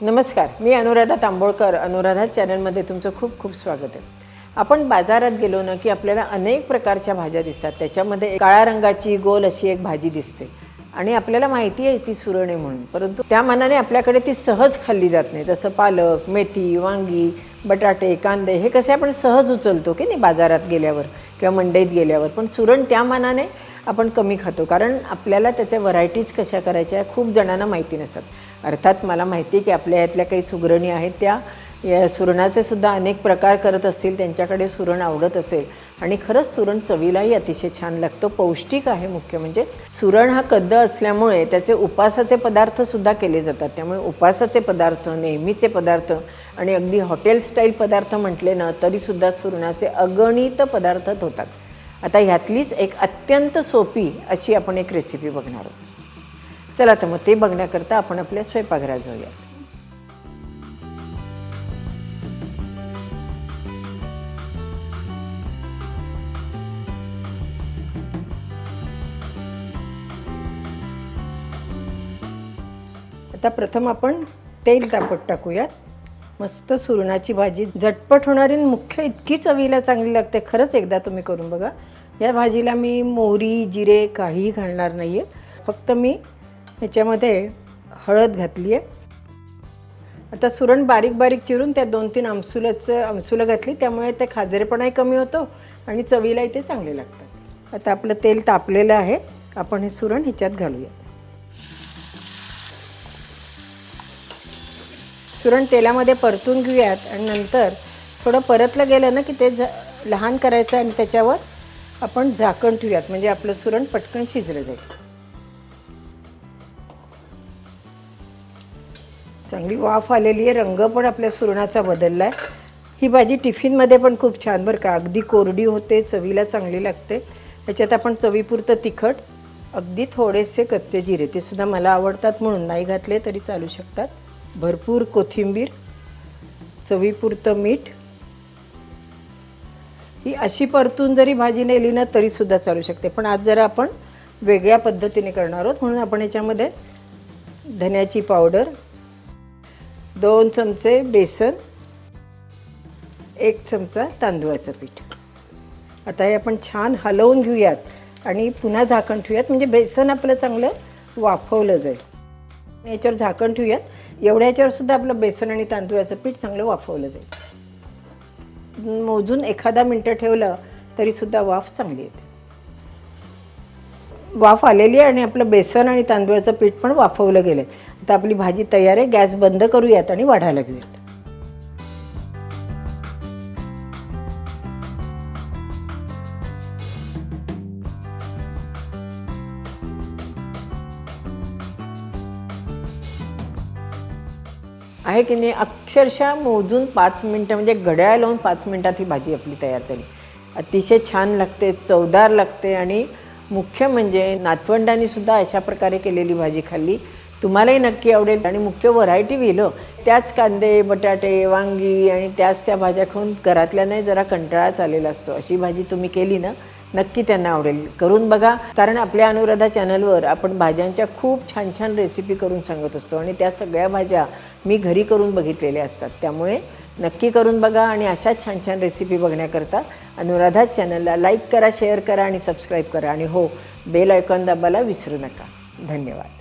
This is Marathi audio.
नमस्कार मी अनुराधा तांबोळकर. अनुराधा चॅनलमध्ये तुमचं खूप खूप स्वागत आहे. आपण बाजारात गेलो ना की आपल्याला अनेक प्रकारच्या भाज्या दिसतात. त्याच्यामध्ये काळ्या रंगाची गोल अशी एक भाजी दिसते. आणि आपल्याला माहिती आहे ती सुरण आहे म्हणून. परंतु त्या मनाने आपल्याकडे ती सहज खाल्ली जात नाही. जसं पालक मेथी वांगी बटाटे कांदे हे कसे आपण सहज उचलतो की नाही बाजारात गेल्यावर किंवा मंडईत गेल्यावर. पण सुरण त्या मानाने आपण कमी खातो. कारण आपल्याला त्याच्या व्हरायटीज कशा करायच्या खूप जणांना माहिती नसतात. अर्थात मला माहिती आहे की आपल्या यातल्या काही सुगरणी आहेत त्या या सुरणाचे सुद्धा अनेक प्रकार करत असतील त्यांच्याकडे सुरण आवडत असेल. आणि खरंच सुरण चवीलाही अतिशय छान लागतो. पौष्टिक आहे मुख्य म्हणजे. सुरण हा कद्द असल्यामुळे त्याचे उपासाचे पदार्थसुद्धा केले जातात. त्यामुळे उपासाचे पदार्थ नेहमीचे पदार्थ आणि अगदी हॉटेल स्टाईल पदार्थ म्हटले ना तरीसुद्धा सुरणाचे अगणित पदार्थ होतात आता ह्यातलीच एक अत्यंत सोपी अशी आपण एक रेसिपी बघणार आहोत. चला तर मग ते बघण्याकरता आपण आपल्या स्वयंपाकघरात जाऊया. आता प्रथम आपण तेल तापत टाकूयात. मस्त सुरणाची भाजी झटपट होणारी मुख्य इतकी चवीला चांगली लागते. खरंच एकदा तुम्ही करून बघा. या भाजीला मी मोहरी जिरे काहीही घालणार नाही आहे फक्त मी ह्याच्यामध्ये हळद घातली आहे आता सुरण बारीक बारीक चिरून त्या दोन तीन आमसुलाचं आमसुलं घातली त्यामुळे ते खाजरेपणाही कमी होतो आणि चवीलाही ते चांगले लागतात. आता आपलं तेल तापलेलं आहे आपण हे सुरण ह्याच्यात घालूया. सुरण तेलामध्ये परतून घेऊयात आणि नंतर थोडं परतलं गेलं ना की ते झ लहान करायचं आणि त्याच्यावर आपण झाकण ठेवूयात म्हणजे आपलं सुरण पटकन शिजलं जाईल. चांगली वाफ आलेली आहे. रंग पण आपल्या सुरणाचा बदलला आहे ही भाजी टिफिनमध्ये पण खूप छान बरं का. अगदी कोरडी होते चवीला चांगली लागते. त्याच्यात आपण चवीपुरतं तिखट अगदी थोडेसे कच्चे जिरे ते सुद्धा मला आवडतात म्हणून नाही घातले तरी चालू शकतात. भरपूर कोथिंबीर चवीपुरतं मीठ. ही अशी परतून जरी भाजी नेली ना तरीसुद्धा चालू शकते. पण आज जरा आपण वेगळ्या पद्धतीने करणार आहोत. म्हणून आपण याच्यामध्ये धन्याची पावडर दोन चमचे बेसन एक चमचा तांदूळाचं पीठ. आता हे आपण छान हलवून घेऊयात आणि पुन्हा झाकण ठेवूयात. म्हणजे बेसन आपलं चांगलं वाफवलं जाईल. याच्यावर झाकण ठेवूयात. एवढ्या याच्यावर सुद्धा आपलं बेसन आणि तांदूळाचं पीठ चांगलं वाफवलं जाईल. मोजून एखादा मिनटं ठेवलं तरीसुद्धा वाफ चांगली येते. वाफ आलेली आहे आणि आपलं बेसन आणि तांदूळाचं पीठ पण वाफवलं गेलं आहे आता आपली भाजी तयार आहे गॅस बंद करूयात आणि वाढायला घेऊयात आहे की नाही अक्षरशः मोजून पाच मिनटं म्हणजे घड्याळ लावून पाच मिनटात ही भाजी आपली तयार झाली. अतिशय छान लागते चवदार लागते आणि मुख्य म्हणजे नातवंडांनी सुद्धा अशा प्रकारे केलेली भाजी खाल्ली. तुम्हालाही नक्की आवडेल. आणि मुख्य व्हरायटी विलं त्याच कांदे बटाटे वांगी आणि त्याच त्या भाज्या खाऊन घरातल्यानाही जरा कंटाळाच आलेला असतो. अशी भाजी तुम्ही केली ना नक्की त्यांना आवडेल. करून बघा. कारण आपल्या अनुराधा चॅनलवर आपण भाज्यांच्या खूप छान छान रेसिपी करून सांगत असतो. आणि त्या सगळ्या भाज्या मी घरी करून बघितलेल्या असतात. त्यामुळे नक्की करून बघा आणि अशाच छान छान रेसिपी बघण्याकरता अनुराधा चॅनलला लाईक करा शेअर करा आणि सबस्क्राईब करा. आणि हो बेल आयकॉन दाबायला विसरू नका. धन्यवाद.